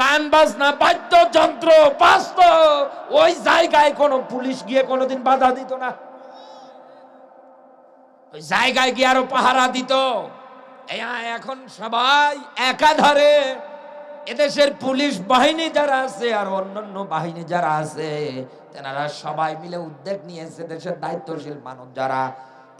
গান বাজনা, বাদ্যযন্ত্র বাস্ত ওই জায়গায় কোনো পুলিশ গিয়ে কোনোদিন বাধা দিত না। ওই জায়গায় গিয়ে আরও পাহারা দিত। এখন সবাই একাধারে এদেশের পুলিশ বাহিনী যারা আছে আর অন্যান্য বাহিনী যারা আছে, তেনারা সবাই মিলে উদ্যোগ নিয়েছে দেশের দায়িত্বশীল মানুষ যারা।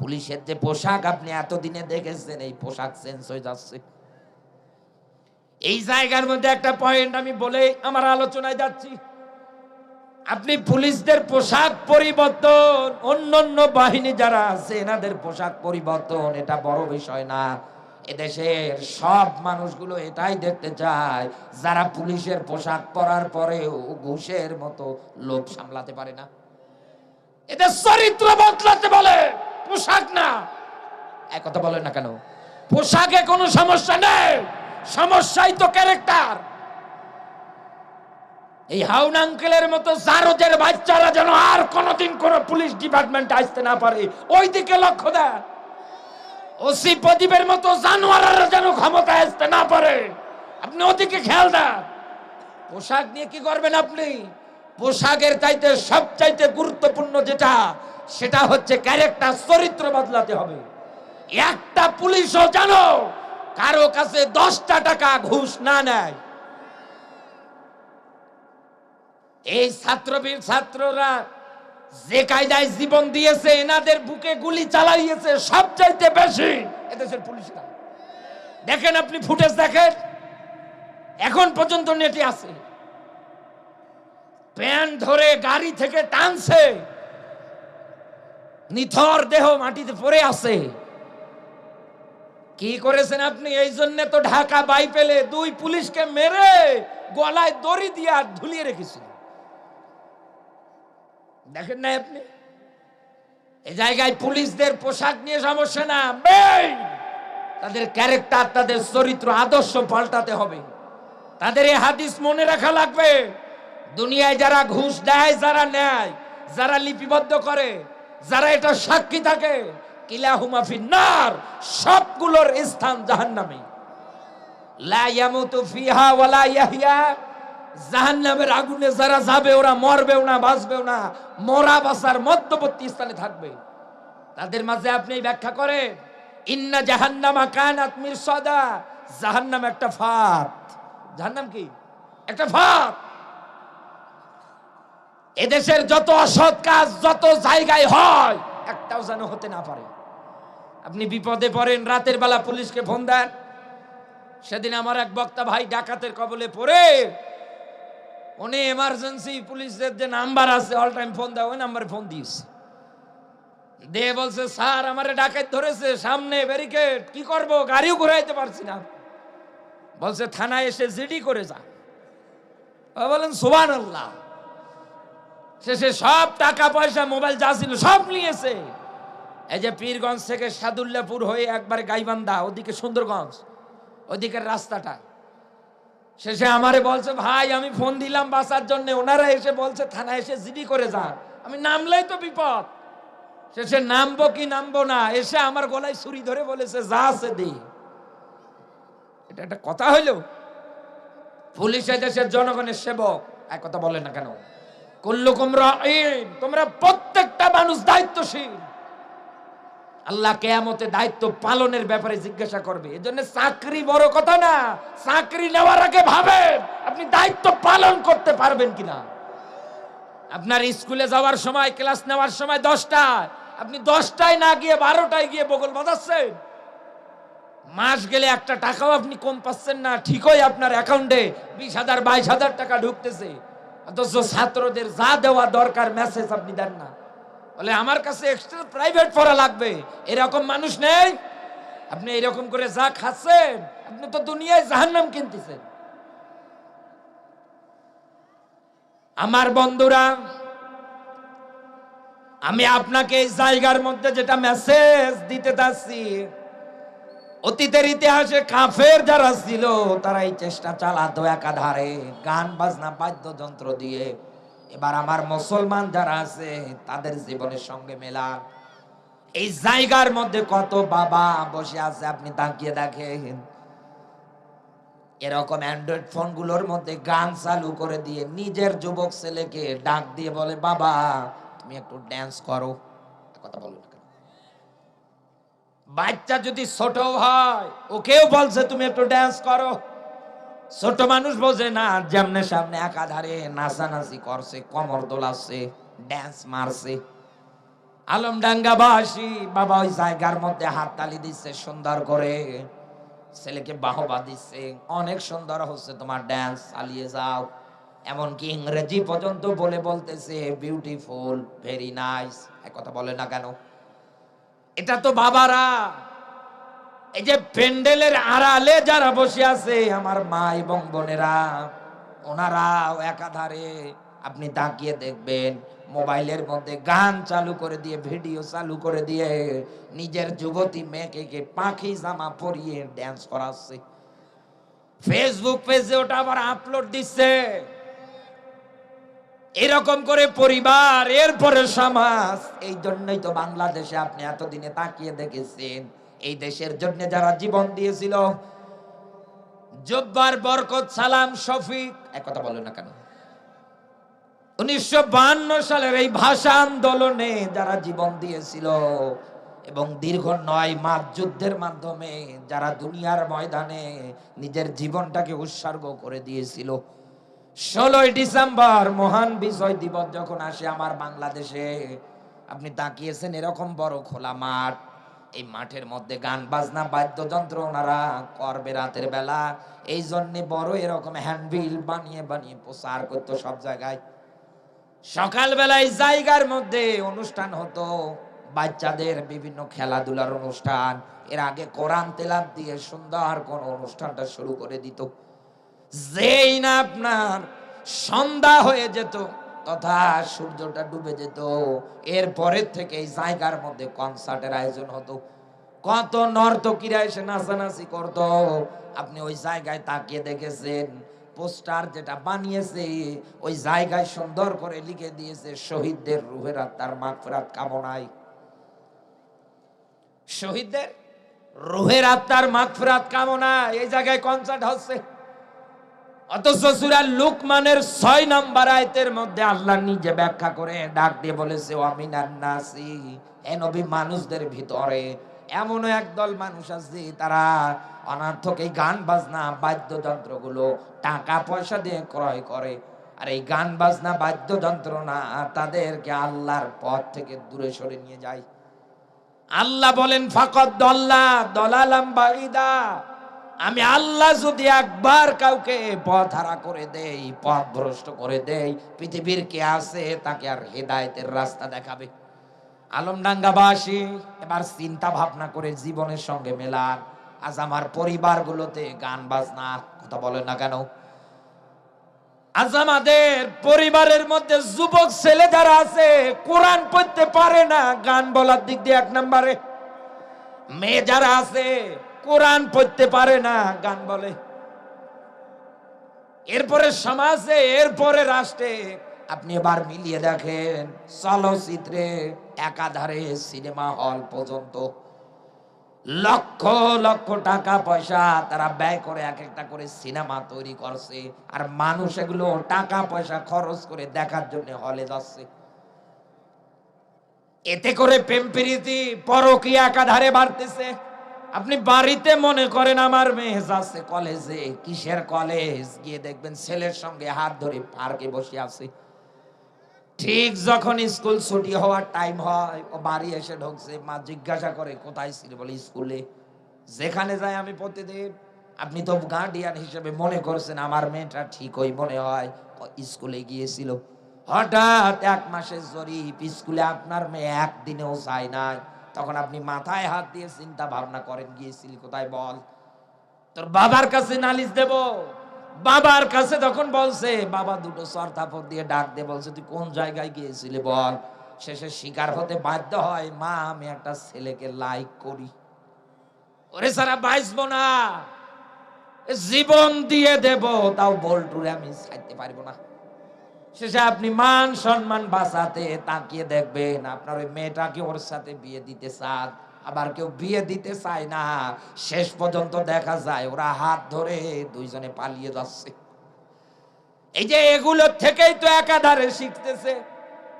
পুলিশের যে পোশাক আপনি এতদিনে দেখেছেন, এই পোশাক চেঞ্জ হয়ে যাচ্ছে। এই জায়গার মধ্যে একটা পয়েন্ট আমি বলে আমার আলোচনায় যাচ্ছি। আপনি পুলিশদের পোশাক পরিবর্তন, অন্যান্য বাহিনী যারা আছে, এনাদের পোশাক পরিবর্তন, এটা বড় বিষয় না। এদেশের সব মানুষগুলো এটাই দেখতে চায়, যারা পুলিশের পোশাক পরার পরেও ঘুষের মতো লোভ সামলাতে পারে না। এদের চরিত্র বদলাতে বলে, পোশাক না। এক কথা বলে না কেন? পোশাকে কোনো সমস্যা নেই। সমস্যাই তো ক্যারেক্টার এই হাউন আঙ্কেলের মতো জারদের বাচ্চারা যেন আর কোনোদিন কোন পুলিশ ডিপার্টমেন্ট আসতে না পারে। ওই দিকে লক্ষ্য দেন। ওসি প্রদীপের মতো জানোয়াররা যেন ক্ষমতা আসতে না পারে। আপনি ওদিকে খেয়াল দেন। পোশাক নিয়ে কি করবেন আপনি? পোশাকের চাইতে সবচাইতে গুরুত্বপূর্ণ যেটা, সেটা হচ্ছে ক্যারেক্টার চরিত্র বদলাতে হবে। একটা পুলিশও জানো কারও কাছে দশটা টাকা ঘুষ না নেয়। এই ছাত্রবীর ছাত্ররা যে কায়দায় জীবন দিয়েছে, এনাদের বুকে গুলি চালাইয়েছে সবচাইতে বেশি এদেশের পুলিশরা। দেখেন আপনি ফুটেজ দেখেন, এখন পর্যন্ত নেটে আছে। প্যান ধরে গাড়ি থেকে টানছে, নিথর দেহ মাটিতে পড়ে আছে। কি করেছেন আপনি? এই জন্য তো ঢাকা বাই পেলে দুই পুলিশকে মেরে গলায় দড়ি দিয়ে আর ঝুলিয়ে রেখেছিল। দেখেন না আপনি? এ জায়গায় পুলিশদের পোশাক নিয়ে সমস্যা না তাদের ক্যারেক্টার তাদের চরিত্র, আদর্শ পাল্টাতে হবে। তাদের এই হাদিস মনে রাখা লাগবে। দুনিয়ায় যারা ঘুষ দেয়, যারা নেয়, যারা লিপিবদ্ধ করে, যারা এটা সাক্ষী থাকে কিলা হুমাফি নার সবগুলোর স্থান জাহান্নামে। লা জাহান্নামের আগুনে যারা যাবে, ওরা না মরা মধ্যবর্তী স্থানে থাকবে। তাদের মাঝে আপনি ব্যাখ্যা ইন্না জাহান্নামা জাহান্নাম একটা জাহান্নাম কি? একটা এদেশের যত অসৎ কাজ, যত জায়গায় হয় একটাও যেন হতে না পারে। আপনি বিপদে পড়েন, রাতের বেলা পুলিশকে ফোন দেন। সেদিন আমার এক বক্তা ভাই ডাকাতের কবলে পড়ে। উনি এমার্জেন্সি পুলিশের যে নাম্বার আছে অল টাইম ফোন দেয়, ওই নাম্বারে ফোন দিয়েছে। দে বলছে, স্যার, আমারে ডাকাত ধরেছে, সামনে ব্যারিকেড কি করব? গাড়িও ঘুরাইতে পারছি না। বলছে, থানায় এসে জিডি করে যা। বলেন সুবান আল্লাহ শেষে সব টাকা পয়সা, মোবাইল যা ছিল সব নিয়েছে। এই যে পীরগঞ্জ থেকে সাদুল্লাপুর হয়ে একবারে গাইবান্ধা, ওদিকে সুন্দরগঞ্জ, ওদিকের রাস্তাটা। শেষে আমারে বলছে, ভাই, আমি ফোন দিলাম বাসার জন্য। ওনারা এসে বলছে, থানায় এসে জিডি করে যা। আমি নামলেই তো বিপদ। শেষে নামবো কি নামবো না, এসে আমার গলায় ছুরি ধরে বলেছে, যা আছে দে। এটা একটা কথা হইল। পুলিশ দেশের জনগণের সেবক। এক কথা বলে না কেন? কুল্লুকুম রাঈন, তোমরা প্রত্যেকটা মানুষ দায়িত্বশীল। আল্লাহ কেয়ামতে দায়িত্ব পালনের ব্যাপারে জিজ্ঞাসা করবে। এজন্য চাকরি বড় কথা না, চাকরি নেওয়ার আগে ভাবেন, আপনি দায়িত্ব পালন করতে পারবেন কিনা। আপনার স্কুলে যাওয়ার সময়, ক্লাস নেওয়ার সময় দশটায়, আপনি দশটায় না গিয়ে বারোটায় গিয়ে বগল বাজাচ্ছেন। মাস গেলে একটা টাকাও আপনি কম পাচ্ছেন না, ঠিকই আপনার অ্যাকাউন্টে বিশ হাজার, বাইশ হাজার টাকা ঢুকতেছে। অথচ ছাত্রদের যা দেওয়া দরকার মেসেজ আপনি দেন না। বলে, আমার কাছে এক্সট্রা প্রাইভেট পড়া লাগবে। এরকম মানুষ নেই। আপনি এরকম করে যা খাচ্ছেন, আপনি তো দুনিয়ায় জাহান্নাম কিনতেছেন। আমার বন্ধুরা, আমি আপনাকে এই জায়গার মধ্যে যেটা মেসেজ দিতে চাচ্ছি অতীতের ইতিহাসে কাফের যারা ছিল তারা এই চেষ্টা চালাতো একাধারে গান, বাজনা, বাদ্যযন্ত্র দিয়ে। এবার আমার মুসলমান যারা আছে, তাদের জীবনের সঙ্গে মেলা। এই জায়গার মধ্যে কত বাবা বসে আছে, আপনি তাকিয়ে দেখেন। এরকম অ্যান্ড্রয়েড ফোনগুলোর মধ্যে গান চালু করে দিয়ে নিজের যুবক ছেলেকে ডাক দিয়ে বলে, বাবা, তুমি একটু ড্যান্স করো। কথা বলো? বাচ্চা যদি ছোট হয়, ওকেও বলছে, তুমি একটু ড্যান্স করো। ছোট মানুষ বোঝে না, যেমনে সামনে একাধারে নাচানাচি করছে, কমর দোলাচ্ছে ড্যান্স মারছে। আলমডাঙ্গা বাসী বাবা ওই জায়গার মধ্যে হাততালি দিচ্ছে, সুন্দর করে। ছেলেকে বাহবা দিচ্ছে, অনেক সুন্দর হচ্ছে তোমার ড্যান্স চালিয়ে যাও। এমনকি ইংরেজি পর্যন্ত বলে বলতেছে বিউটিফুল ভেরি নাইস এক কথা বলে না কেন? এটা তো বাবারা। এই যে প্যান্ডেলের আড়ালে যারা বসে আছে, আমার মা এবং বোনেরা, ওনারাও একাধারে আপনি তাকিয়ে দেখবেন, মোবাইলের মধ্যে গান চালু করে দিয়ে, ভিডিও চালু করে দিয়ে, নিজের যুবতী মেয়েকে পাখি জামা পরিয়ে ড্যান্স করাচ্ছে। ফেসবুক পেজে ওটা আবার আপলোড দিচ্ছে। এরকম করে পরিবার, এরপরে সমাজ। এই জন্যই তো বাংলাদেশে আপনি এতদিনে তাকিয়ে দেখেছেন। এই দেশের জন্য যারা জীবন দিয়েছিল, জব্বার বরকত, সালাম, শফিক, এক কথা বলো না কেন? উনিশশো সালের এই ভাষা আন্দোলনে যারা জীবন দিয়েছিল এবং দীর্ঘ নয় মাস যুদ্ধের মাধ্যমে যারা দুনিয়ার ময়দানে নিজের জীবনটাকে উৎসর্গ করে দিয়েছিল ষোলোই ডিসেম্বর মহান বিজয় দিবস যখন আসে আমার বাংলাদেশে, আপনি তাকিয়েছেন এরকম বড় খোলা মাঠ, এই মাঠের মধ্যে গান, বাজনা, বাদ্যযন্ত্র ওনারা করবে রাতের বেলা। এই জন্যে বড় এরকম হ্যান্ডবিল বানিয়ে বানিয়ে প্রচার করতো সব জায়গায়। সকালবেলায় জায়গার মধ্যে অনুষ্ঠান হতো, বাচ্চাদের বিভিন্ন খেলাধুলার অনুষ্ঠান। এর আগে কোরআন তেলাপ দিয়ে সুন্দর কোন অনুষ্ঠানটা শুরু করে দিত। যেই না আপনার সন্ধ্যা হয়ে যেত, তথা সূর্যটা ডুবে যেত। এর পরের থেকে এই জায়গার মধ্যে কনসার্টের আয়োজন হতো। কত নর্তকীরা এসে নাচানাচি করত। আপনি ওই জায়গায় তাকিয়ে দেখেছেন, পোস্টার যেটা বানিয়েছে, ওই জায়গায় সুন্দর করে লিখে দিয়েছে, শহীদদের রুহের আত্মার মাগফিরাত কামনায়। শহীদদের রুহের আত্মার মাগফিরাত কামনা এই জায়গায় কনসার্ট হচ্ছে। অথচ সূরা লুকমানের ছয় নম্বর আয়তের মধ্যে আল্লাহ নিজে ব্যাখ্যা করে ডাক দিয়ে বলেছে অমিনান নাসি এ নবী মানুষদের ভিতরে। এমনও একদল মানুষ আছে, তারা অনার্থক এই গান বাজনা বাদ্যযন্ত্রগুলো টাকা পয়সা দিয়ে ক্রয় করে। আর এই গান বাজনা বাদ্যযন্ত্র না, তাদেরকে আল্লাহর পথ থেকে দূরে সরে নিয়ে যায়। আল্লাহ বলেন ফাকত দল্লা দলালাম বাগিদা আমি আল্লাহ যদি একবার কাউকে পথ হারা করে দেই, পথ ভ্রষ্ট করে দেই, পৃথিবীর কে আছে তাকে আর হেদায়েতের রাস্তা দেখাবে। আলমডাঙ্গাবাসী, এবার চিন্তা ভাবনা করে জীবনের সঙ্গে মেলান। আজ আমার পরিবারগুলোতে গান, বাজনা, কথা বলে না কেন? আজ আমাদের পরিবারের মধ্যে যুবক ছেলে যারা আছে, কোরআন পড়তে পারে না, গান বলার দিক দিয়ে এক নম্বরে। মেয়ে যারা আছে কোরআন পড়তে পারে না, গান বলে। এরপরে সমাজে, এরপরে রাষ্ট্রে। আপনি এবার মিলিয়ে দেখেন, চলচ্চিত্রে একাধারে সিনেমা হল পর্যন্ত লক্ষ লক্ষ টাকা পয়সা তারা ব্যয় করে, এক একটা করে সিনেমা তৈরি করছে। আর মানুষ এগুলো টাকা পয়সা খরচ করে দেখার জন্য হলে যাচ্ছে। এতে করে প্রেম প্রীতি পরকীয়া একাধারে বাড়তেছে। আপনি বাড়িতে মনে করেন আমার মেয়ে যাচ্ছে কলেজে, কিসের কলেজ? গিয়ে দেখবেন ছেলের সঙ্গে হাত ধরে পার্কে বসে আছে। ঠিক যখন স্কুল ছুটি হওয়ার টাইম হয়, ও বাড়ি এসে ঢুকছে, মা জিজ্ঞাসা করে, কোথায় ছিল? বলে, স্কুলে। যেখানে যাই আমি প্রতিদিন, আপনি তো গার্ডিয়ান হিসেবে মনে করছেন আমার মেয়েটা ঠিক ওই মনে হয় স্কুলে গিয়েছিল। হঠাৎ এক মাসের জরিপ, স্কুলে আপনার মেয়ে একদিনেও যায় নাই। তখন আপনি মাথায় হাত দিয়ে চিন্তা ভাবনা করেন, গিয়েছিলি কোথায় বল? তোর বাবার কাছে নালিশ দেব। বাবার কাছে তখন বলছে, বাবা দুটো সর থাপড় দিয়ে ডাক দিয়ে বলছে, তুই কোন জায়গায় গিয়েছিলি বল? শেষে শিকার হতে বাধ্য হয়, মা, আমি একটা ছেলেকে লাইক করি। ওরে সারা বাঁচবো না। জীবন দিয়ে দেব, তাও বল্টুরে আমি ছাড়তে পারব না। শেষে আপনি মান সম্মান বাঁচাতে তাকিয়ে দেখবেন, আপনার ওই মেয়েটাকে ওর সাথে বিয়ে দিতে চান, আবার কেউ বিয়ে দিতে চায় না। শেষ পর্যন্ত দেখা যায় ওরা হাত ধরে দুইজনে পালিয়ে যাচ্ছে। এই যে এগুলোর থেকেই তো একাধারে শিখতেছে।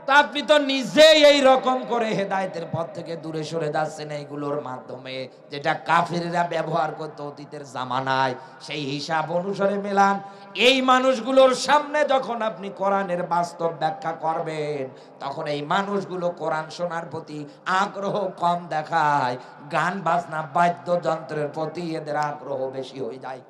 তা আপনি তো নিজেই এই রকম করে হেদায়েতের পথ থেকে দূরে সরে যাচ্ছেন এইগুলোর মাধ্যমে। যেটা কাফিররা ব্যবহার করতো অতীতের জামানায়, সেই হিসাব অনুসারে মেলান। এই মানুষগুলোর সামনে যখন আপনি কোরআনের বাস্তব ব্যাখ্যা করবেন, তখন এই মানুষগুলো কোরআন শোনার প্রতি আগ্রহ কম দেখায়। গান, বাজনা, বাদ্যযন্ত্রের প্রতি এদের আগ্রহ বেশি হয়ে যায়।